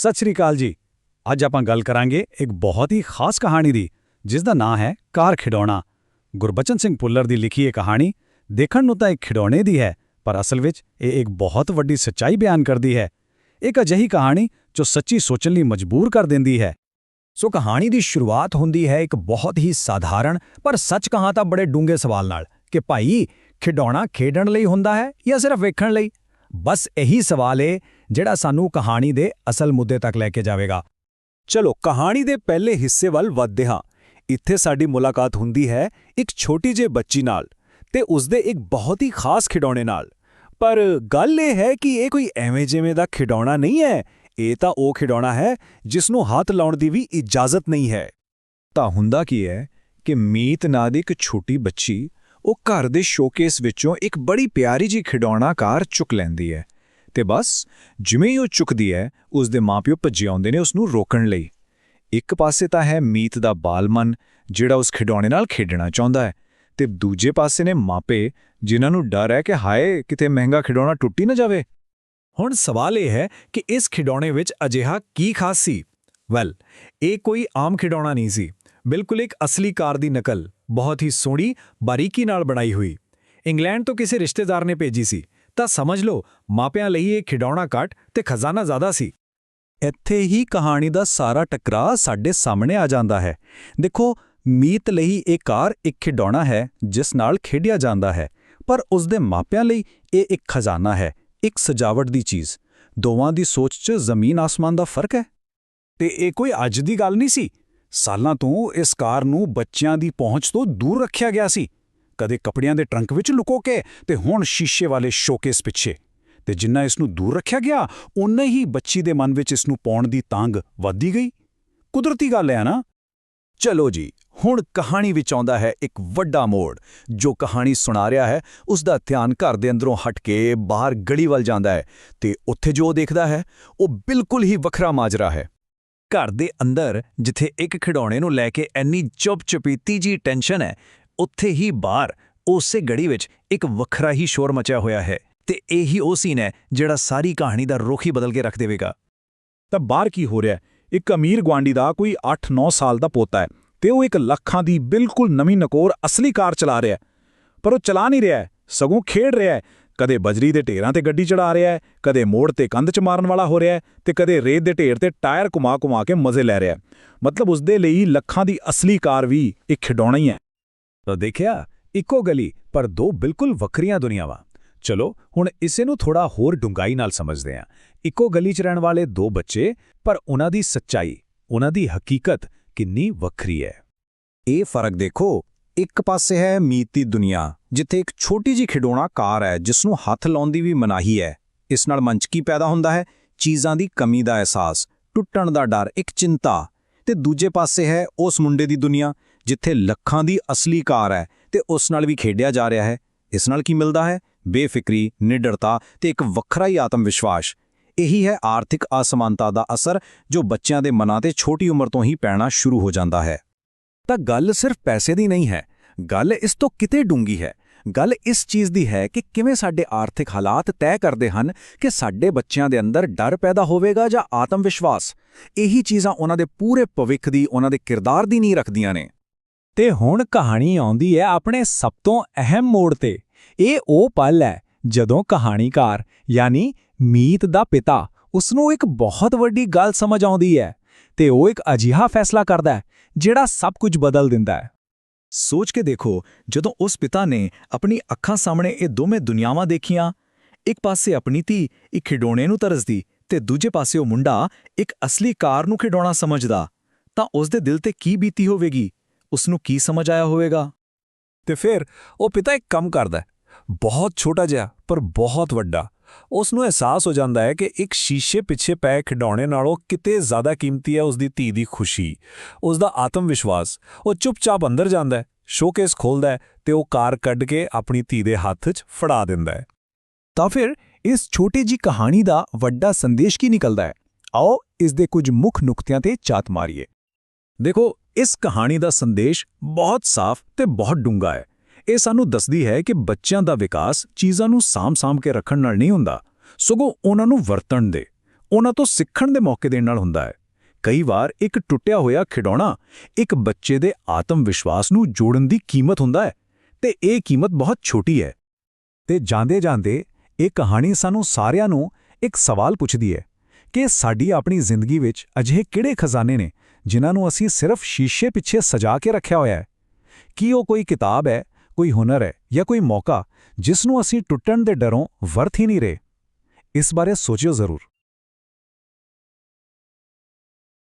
ਸਤਿ ਸ਼੍ਰੀ ਅਕਾਲ ਜੀ। ਅੱਜ ਆਪਾਂ ਗੱਲ ਕਰਾਂਗੇ ਇੱਕ ਬਹੁਤ ਹੀ ਖਾਸ ਕਹਾਣੀ ਦੀ, ਜਿਸ ਦਾ ਨਾਂ ਹੈ ਕਾਰ ਖਿਡੌਣਾ। ਗੁਰਬਚਨ ਸਿੰਘ ਪੁੱਲਰ ਦੀ ਲਿਖੀ ਇਹ ਕਹਾਣੀ ਦੇਖਣ ਨੂੰ ਤਾਂ ਇੱਕ ਖਿਡੌਣੇ ਦੀ ਹੈ, ਪਰ ਅਸਲ ਵਿੱਚ ਇਹ ਇੱਕ ਬਹੁਤ ਵੱਡੀ ਸੱਚਾਈ ਬਿਆਨ ਕਰਦੀ ਹੈ। ਇੱਕ ਅਜਿਹੀ ਕਹਾਣੀ ਜੋ ਸੱਚੀ ਸੋਚਣ ਲਈ ਮਜਬੂਰ ਕਰ ਦਿੰਦੀ ਹੈ। ਸੋ ਕਹਾਣੀ ਦੀ ਸ਼ੁਰੂਆਤ ਹੁੰਦੀ ਹੈ ਇੱਕ ਬਹੁਤ ਹੀ ਸਾਧਾਰਣ, ਪਰ ਸੱਚ ਕਹਾਂ ਤਾਂ ਬੜੇ ਡੂੰਘੇ ਸਵਾਲ ਨਾਲ ਕਿ ਭਾਈ, ਖਿਡੌਣਾ ਖੇਡਣ ਲਈ ਹੁੰਦਾ ਹੈ ਜਾਂ ਸਿਰਫ ਵੇਖਣ ਲਈ? ਬਸ ਇਹੀ ਸਵਾਲ ਏ ਜਿਹੜਾ ਸਾਨੂੰ ਕਹਾਣੀ ਦੇ ਅਸਲ ਮੁੱਦੇ ਤੱਕ ਲੈ ਕੇ ਜਾਵੇਗਾ। ਚਲੋ, ਕਹਾਣੀ ਦੇ ਪਹਿਲੇ ਹਿੱਸੇ ਵੱਲ ਵੱਧਦੇ ਹਾਂ। ਇੱਥੇ ਸਾਡੀ ਮੁਲਾਕਾਤ ਹੁੰਦੀ ਹੈ ਇੱਕ ਛੋਟੀ ਜਿਹੀ ਬੱਚੀ ਨਾਲ ਤੇ ਉਸਦੇ ਇੱਕ ਬਹੁਤ ਹੀ ਖਾਸ ਖਿਡੌਣੇ ਨਾਲ। ਪਰ ਗੱਲ ਇਹ ਹੈ ਕਿ ਇਹ ਕੋਈ ਐਵੇਂ ਜਿਵੇਂ ਦਾ ਖਿਡੌਣਾ ਨਹੀਂ ਹੈ। ਇਹ ਤਾਂ ਉਹ ਖਿਡੌਣਾ ਹੈ ਜਿਸ ਨੂੰ ਹੱਥ ਲਾਉਣ ਦੀ ਵੀ ਇਜਾਜ਼ਤ ਨਹੀਂ ਹੈ। ਤਾਂ ਹੁੰਦਾ ਕੀ ਹੈ ਕਿ ਮੀਤ ਨਾਂ ਦੀ ਇੱਕ ਛੋਟੀ ਬੱਚੀ ਉਹ ਘਰ ਦੇ ਸ਼ੋਕੇਸ ਵਿੱਚੋਂ ਇੱਕ ਬੜੀ ਪਿਆਰੀ ਜੀ ਖਿਡੌਣਾ ਕਾਰ ਚੁੱਕ ਲੈਂਦੀ ਹੈ ਤੇ ਬਸ ਜਿਵੇਂ ਹੀ ਉਹ ਚੁੱਕਦੀ ਹੈ, ਉਸ ਦੇ ਮਾਪਿਓ ਭੱਜੇ ਆਉਂਦੇ ਨੇ ਉਸ ਨੂੰ ਰੋਕਣ ਲਈ। ਇੱਕ ਪਾਸੇ ਤਾਂ ਹੈ ਮੀਤ ਦਾ ਬਾਲਮਨ ਜਿਹੜਾ ਉਸ ਖਿਡੌਣੇ ਨਾਲ ਖੇਡਣਾ ਚਾਹੁੰਦਾ ਹੈ, ਤੇ ਦੂਜੇ ਪਾਸੇ ਨੇ ਮਾਪੇ, ਜਿਨ੍ਹਾਂ ਨੂੰ ਡਰ ਹੈ ਕਿ ਹਾਏ, ਕਿਤੇ ਮਹਿੰਗਾ ਖਿਡੌਣਾ ਟੁੱਟੀ ਨਾ ਜਾਵੇ। ਹੁਣ ਸਵਾਲ ਇਹ ਹੈ ਕਿ ਇਸ ਖਿਡੌਣੇ ਵਿੱਚ ਅਜਿਹਾ ਕੀ ਖਾਸ ਸੀ? ਵੈਲ ਇਹ ਕੋਈ ਆਮ ਖਿਡੌਣਾ ਨਹੀਂ ਸੀ। ਬਿਲਕੁਲ ਇੱਕ ਅਸਲੀ ਕਾਰ ਦੀ ਨਕਲ। ਬਹੁਤ ਹੀ ਸੋਹਣੀ, ਬਾਰੀਕੀ ਨਾਲ ਬਣਾਈ ਹੋਈ। ਇੰਗਲੈਂਡ ਤੋਂ ਕਿਸੇ ਰਿਸ਼ਤੇਦਾਰ ਨੇ ਭੇਜੀ ਸੀ। ਤਾਂ ਸਮਝ ਲਓ, ਮਾਪਿਆਂ ਲਈ ਇਹ ਖਿਡੌਣਾ ਘੱਟ ਤੇ ਖਜ਼ਾਨਾ ਜ਼ਿਆਦਾ ਸੀ। ਇੱਥੇ ਹੀ ਕਹਾਣੀ ਦਾ ਸਾਰਾ ਟਕਰਾਅ ਸਾਡੇ ਸਾਹਮਣੇ ਆ ਜਾਂਦਾ ਹੈ। ਦੇਖੋ, ਮੀਤ ਲਈ ਇਹ ਕਾਰ ਇੱਕ ਖਿਡੌਣਾ ਹੈ, ਜਿਸ ਨਾਲ ਖੇਡਿਆ ਜਾਂਦਾ ਹੈ। ਪਰ ਉਸ ਦੇ ਮਾਪਿਆਂ ਲਈ ਇਹ ਇੱਕ ਖਜ਼ਾਨਾ ਹੈ, ਇੱਕ ਸਜਾਵਟ ਦੀ ਚੀਜ਼। ਦੋਵਾਂ ਦੀ ਸੋਚ 'ਚ ਜ਼ਮੀਨ ਆਸਮਾਨ ਦਾ ਫ਼ਰਕ ਹੈ? ਤੇ ਇਹ ਕੋਈ ਅੱਜ ਦੀ ਗੱਲ ਨਹੀਂ ਸੀ? ਸਾਲਾਂ ਤੋਂ ਇਸ ਕਾਰ ਨੂੰ ਬੱਚਿਆਂ ਦੀ ਪਹੁੰਚ ਤੋਂ ਦੂਰ ਰੱਖਿਆ ਗਿਆ ਸੀ। ਕਦੇ ਕੱਪੜਿਆਂ ਦੇ ਟਰੰਕ ਵਿੱਚ ਲੁਕੋ ਕੇ ਤੇ ਹੁਣ ਸ਼ੀਸ਼ੇ ਵਾਲੇ ਸ਼ੋਕੇਸ ਪਿੱਛੇ। ਤੇ ਜਿੰਨਾ ਇਸ ਨੂੰ ਦੂਰ ਰੱਖਿਆ ਗਿਆ ਉਨਾ ਹੀ ਬੱਚੀ ਦੇ ਮਨ ਵਿੱਚ ਇਸ ਨੂੰ ਪਾਉਣ ਦੀ ਤਾਂਗ ਵੱਧਦੀ ਗਈ। ਕੁਦਰਤੀ ਗੱਲ ਹੈ ਨਾ? ਚਲੋ ਜੀ, ਹੁਣ ਕਹਾਣੀ ਵਿੱਚ ਆਉਂਦਾ ਹੈ ਇੱਕ ਵੱਡਾ ਮੋੜ। ਜੋ ਕਹਾਣੀ ਸੁਣਾ ਰਿਹਾ ਹੈ, ਉਸ ਦਾ ਧਿਆਨ ਘਰ ਦੇ ਅੰਦਰੋਂ ਹਟ ਕੇ ਬਾਹਰ ਗਲੀ ਵੱਲ ਜਾਂਦਾ ਹੈ। ਤੇ ਉੱਥੇ ਜੋ ਉਹ ਦੇਖਦਾ ਹੈ, ਉਹ ਬਿਲਕੁਲ ਹੀ ਵੱਖਰਾ ਮਾਜਰਾ ਹੈ। ਘਰ ਦੇ ਅੰਦਰ, ਜਿੱਥੇ ਇੱਕ ਖਿਡੌਣੇ ਨੂੰ ਲੈ ਕੇ ਐਨੀ ਚੁੱਪ-ਚਪੀਤੀ ਜੀ ਟੈਨਸ਼ਨ ਹੈ, ਉੱਥੇ ਹੀ ਬਾਹਰ, ਉਸੇ ਗੜੀ ਵਿੱਚ ਇੱਕ ਵੱਖਰਾ ਹੀ ਸ਼ੋਰ ਮਚਿਆ ਹੋਇਆ ਹੈ ਤੇ ਇਹੀ ਉਹ ਸੀਨ ਹੈ ਜਿਹੜਾ ਸਾਰੀ ਕਹਾਣੀ ਦਾ ਰੁਖ ਹੀ ਬਦਲ ਕੇ ਰੱਖ ਦੇਵੇਗਾ। ਤਾਂ ਬਾਹਰ ਕੀ ਹੋ ਰਿਹਾ ਇੱਕ ਅਮੀਰ ਗਵਾਂਡੀ ਦਾ ਕੋਈ 8-9 ਸਾਲ ਦਾ ਪੋਤਾ ਹੈ ਤੇ ਉਹ ਇੱਕ ਲੱਖਾਂ ਦੀ ਬਿਲਕੁਲ ਨਵੀਂ ਨਕੋਰ ਅਸਲੀ ਕਾਰ ਚਲਾ ਰਿਹਾ ਪਰ ਉਹ ਚਲਾ ਨਹੀਂ ਰਿਹਾ ਸਗੋਂ ਖੇਡ ਰਿਹਾ ਹੈ ਕਦੇ ਬਜਰੀ ਦੇ ਢੇਰਾਂ ਤੇ ਗੱਡੀ ਚੜਾ ਰਿਹਾ ਹੈ, ਕਦੇ ਮੋੜ ਤੇ ਕੰਧ 'ਚ ਮਾਰਨ ਵਾਲਾ ਹੋ ਰਿਹਾ ਹੈ ਤੇ ਕਦੇ ਰੇਤ ਦੇ ਢੇਰ ਤੇ ਟਾਇਰ ਘੁਮਾ-ਘੁਮਾ ਕੇ ਮਜ਼ੇ ਲੈ ਰਿਹਾ ਹੈ। ਮਤਲਬ ਉਸ ਦੇ ਲਈ ਲੱਖਾਂ ਦੀ ਅਸਲੀ ਕਾਰ ਵੀ ਇੱਕ ਖਿਡੌਣਾ ਹੀ ਹੈ। ਤਾਂ ਦੇਖਿਆ, ਇੱਕੋ ਗਲੀ, ਪਰ ਦੋ ਬਿਲਕੁਲ ਵੱਖਰੀਆਂ ਦੁਨੀਆਵਾਂ। ਚਲੋ, ਹੁਣ ਇਸੇ ਨੂੰ ਥੋੜਾ ਹੋਰ ਡੂੰਘਾਈ ਨਾਲ ਸਮਝਦੇ ਹਾਂ। ਇੱਕੋ ਗਲੀ 'ਚ ਰਹਿਣ ਵਾਲੇ ਦੋ ਬੱਚੇ, ਪਰ ਉਹਨਾਂ ਦੀ ਸੱਚਾਈ, ਉਹਨਾਂ ਦੀ ਹਕੀਕਤ ਕਿੰਨੀ ਵੱਖਰੀ ਹੈ। ਇਹ ਫ਼ਰਕ ਦੇਖੋ, ਇੱਕ ਪਾਸੇ ਹੈ ਮੀਤ ਦੀ ਦੁਨੀਆ ਜਿੱਥੇ ਇੱਕ ਛੋਟੀ ਜੀ ਖਿਡੌਣਾ ਕਾਰ ਹੈ ਜਿਸ ਨੂੰ ਹੱਥ ਲਾਉਣ ਦੀ ਵੀ ਮਨਾਹੀ ਹੈ। ਇਸ ਨਾਲ ਮਨ ਕੀ ਪੈਦਾ ਹੁੰਦਾ ਹੈ? ਚੀਜ਼ਾਂ ਦੀ ਕਮੀ ਦਾ ਅਹਿਸਾਸ, ਟੁੱਟਣ ਦਾ ਡਰ, ਇੱਕ ਚਿੰਤਾ। ਤੇ ਦੂਜੇ ਪਾਸੇ ਹੈ ਉਸ ਮੁੰਡੇ ਦੀ ਦੁਨੀਆ, ਜਿੱਥੇ ਲੱਖਾਂ ਦੀ ਅਸਲੀ ਕਾਰ ਹੈ ਤੇ ਉਸ ਨਾਲ ਵੀ ਖੇਡਿਆ ਜਾ ਰਿਹਾ ਹੈ। ਇਸ ਨਾਲ ਕੀ ਮਿਲਦਾ ਹੈ? ਬੇਫਿਕਰੀ, ਨਿਡਰਤਾ ਤੇ ਇੱਕ ਵੱਖਰਾ ਹੀ ਆਤਮ ਵਿਸ਼ਵਾਸ। ਇਹੀ ਹੈ ਆਰਥਿਕ ਅਸਮਾਨਤਾ ਦਾ ਅਸਰ, ਜੋ ਬੱਚਿਆਂ ਦੇ ਮਨਾਂ ਤੇ ਛੋਟੀ ਉਮਰ ਤੋਂ ਹੀ ਪੈਣਾ ਸ਼ੁਰੂ ਹੋ ਜਾਂਦਾ ਹੈ। ਤਾਂ ਗੱਲ ਸਿਰਫ ਪੈਸੇ ਦੀ ਨਹੀਂ ਹੈ। ਗੱਲ ਇਸ ਤੋਂ ਕਿਤੇ ਡੂੰਗੀ ਹੈ। ਗੱਲ ਇਸ ਚੀਜ਼ ਦੀ ਹੈ ਕਿ ਕਿਵੇਂ ਸਾਡੇ ਆਰਥਿਕ ਹਾਲਾਤ ਤੈਅ ਕਰਦੇ ਹਨ ਕਿ ਸਾਡੇ ਬੱਚਿਆਂ ਦੇ ਅੰਦਰ ਡਰ ਪੈਦਾ ਹੋਵੇਗਾ ਜਾਂ ਆਤਮ ਵਿਸ਼ਵਾਸ। ਇਹੀ ਚੀਜ਼ਾਂ ਉਹਨਾਂ ਦੇ ਪੂਰੇ ਭਵਿੱਖ ਦੀ, ਉਹਨਾਂ ਦੇ ਕਿਰਦਾਰ ਦੀ ਨਹੀਂ ਰੱਖਦੀਆਂ ਨੇ। ਤੇ ਹੁਣ ਕਹਾਣੀ ਆਉਂਦੀ ਹੈ ਆਪਣੇ ਸਭ ਤੋਂ ਅਹਿਮ ਮੋੜ ਤੇ। ਇਹ ਉਹ ਪਲ ਹੈ ਜਦੋਂ ਕਹਾਣੀਕਾਰ, ਯਾਨੀ ਮੀਤ ਦਾ ਪਿਤਾ ਉਸ ਨੂੰ ਇੱਕ ਬਹੁਤ ਵੱਡੀ ਗੱਲ ਸਮਝ ਆਉਂਦੀ ਹੈ ਤੇ ਉਹ ਇੱਕ ਅਜੀਹਾ ਫੈਸਲਾ ਕਰਦਾ ਹੈ, ਜਿਹੜਾ ਸਭ ਕੁਝ ਬਦਲ ਦਿੰਦਾ ਹੈ। ਸੋਚ ਕੇ ਦੇਖੋ, ਜਦੋਂ ਉਸ ਪਿਤਾ ਨੇ ਆਪਣੀ ਅੱਖਾਂ ਸਾਹਮਣੇ ਇਹ ਦੋਵੇਂ ਦੁਨੀਆਵਾਂ ਦੇਖੀਆਂ, ਇੱਕ ਪਾਸੇ ਆਪਣੀ ਧੀ ਇੱਕ ਖਿਡੌਣੇ ਨੂੰ ਤਰਸਦੀ ਤੇ ਦੂਜੇ ਪਾਸੇ ਉਹ ਮੁੰਡਾ ਇੱਕ ਅਸਲੀ ਕਾਰ ਨੂੰ ਖਿਡੌਣਾ ਸਮਝਦਾ, ਤਾਂ ਉਸ ਦੇ ਦਿਲ ਤੇ ਕੀ ਬੀਤੀ ਹੋਵੇਗੀ? ਉਸ ਨੂੰ ਕੀ ਸਮਝ ਆਇਆ ਹੋਵੇਗਾ? ਤੇ ਫਿਰ ਉਹ ਪਿਤਾ ਇੱਕ ਕੰਮ ਕਰਦਾ ਬਹੁਤ ਛੋਟਾ ਜਿਹਾ ਪਰ ਬਹੁਤ ਵੱਡਾ। ਉਸ ਨੂੰ ਅਹਿਸਾਸ ਹੋ ਜਾਂਦਾ ਹੈ ਕਿ ਇੱਕ ਸ਼ੀਸ਼ੇ ਪਿੱਛੇ ਪੈ ਖਿਡੌਣੇ ਨਾਲੋਂ ਕਿਤੇ ਜ਼ਿਆਦਾ ਕੀਮਤੀ ਹੈ ਉਸ ਦੀ ਧੀ ਦੀ ਖੁਸ਼ੀ। ਉਸ ਦਾ ਆਤਮ ਵਿਸ਼ਵਾਸ ਉਹ ਚੁੱਪਚਾਪ ਅੰਦਰ ਜਾਂਦਾ ਹੈ, ਸ਼ੋਕੇਸ ਖੋਲਦਾ ਹੈ ਤੇ ਉਹ ਕਾਰ ਕੱਢ ਕੇ ਆਪਣੀ ਧੀ ਦੇ ਹੱਥ 'ਚ ਫੜਾ ਦਿੰਦਾ ਹੈ। ਤਾਂ ਫਿਰ ਇਸ ਛੋਟੀ ਜੀ ਕਹਾਣੀ ਦਾ ਵੱਡਾ ਸੰਦੇਸ਼ ਕੀ ਨਿਕਲਦਾ ਹੈ? ਆਓ ਇਸ ਦੇ ਕੁਝ ਮੁੱਖ ਨੁਕਤਿਆਂ ਤੇ ਚਾਤ ਮਾਰੀਏ। ਦੇਖੋ, ਇਸ ਕਹਾਣੀ ਦਾ ਸੰਦੇਸ਼ ਬਹੁਤ ਸਾਫ਼ ਤੇ ਬਹੁਤ ਡੂੰਘਾ ਹੈ। ਇਹ ਸਾਨੂੰ ਦੱਸਦੀ ਹੈ ਕਿ ਬੱਚਿਆਂ ਦਾ ਵਿਕਾਸ ਚੀਜ਼ਾਂ ਨੂੰ ਸਾਂਭ-ਸਾਂਭ ਕੇ ਰੱਖਣ ਨਾਲ ਨਹੀਂ ਹੁੰਦਾ। ਸਗੋਂ ਉਹਨਾਂ ਨੂੰ ਵਰਤਣ ਦੇ, ਉਹਨਾਂ ਤੋਂ ਸਿੱਖਣ ਦੇ ਮੌਕੇ ਦੇਣ ਨਾਲ ਹੁੰਦਾ ਹੈ। ਕਈ ਵਾਰ ਇੱਕ ਟੁੱਟਿਆ ਹੋਇਆ ਖਿਡੌਣਾ ਇੱਕ ਬੱਚੇ ਦੇ ਆਤਮ ਵਿਸ਼ਵਾਸ ਨੂੰ ਜੋੜਨ ਦੀ ਕੀਮਤ ਹੁੰਦਾ ਹੈ ਤੇ ਇਹ ਕੀਮਤ ਬਹੁਤ ਛੋਟੀ ਹੈ। ਤੇ ਜਾਂਦੇ ਜਾਂਦੇ ਇਹ ਕਹਾਣੀ ਸਾਨੂੰ ਸਾਰਿਆਂ ਨੂੰ ਇੱਕ ਸਵਾਲ ਪੁੱਛਦੀ ਹੈ ਕਿ ਸਾਡੀ ਆਪਣੀ ਜ਼ਿੰਦਗੀ ਵਿੱਚ ਅਜਿਹੇ ਕਿਹੜੇ ਖਜ਼ਾਨੇ ਨੇ ਜਿਨ੍ਹਾਂ ਨੂੰ ਅਸੀਂ ਸਿਰਫ ਸ਼ੀਸ਼ੇ ਪਿੱਛੇ ਸਜਾ ਕੇ ਰੱਖਿਆ ਹੋਇਆ ਹੈ? ਕੀ ਉਹ ਕੋਈ ਕਿਤਾਬ ਹੈ ਕੋਈ ਹੁਨਰ ਹੈ ਜਾਂ ਕੋਈ ਮੌਕਾ ਜਿਸ ਨੂੰ ਅਸੀਂ ਟੁੱਟਣ ਦੇ ਡਰੋਂ ਵਰਤ ਹੀ ਨਹੀਂ ਰਹੇ। ਇਸ ਬਾਰੇ ਸੋਚਿਓ ਜ਼ਰੂਰ।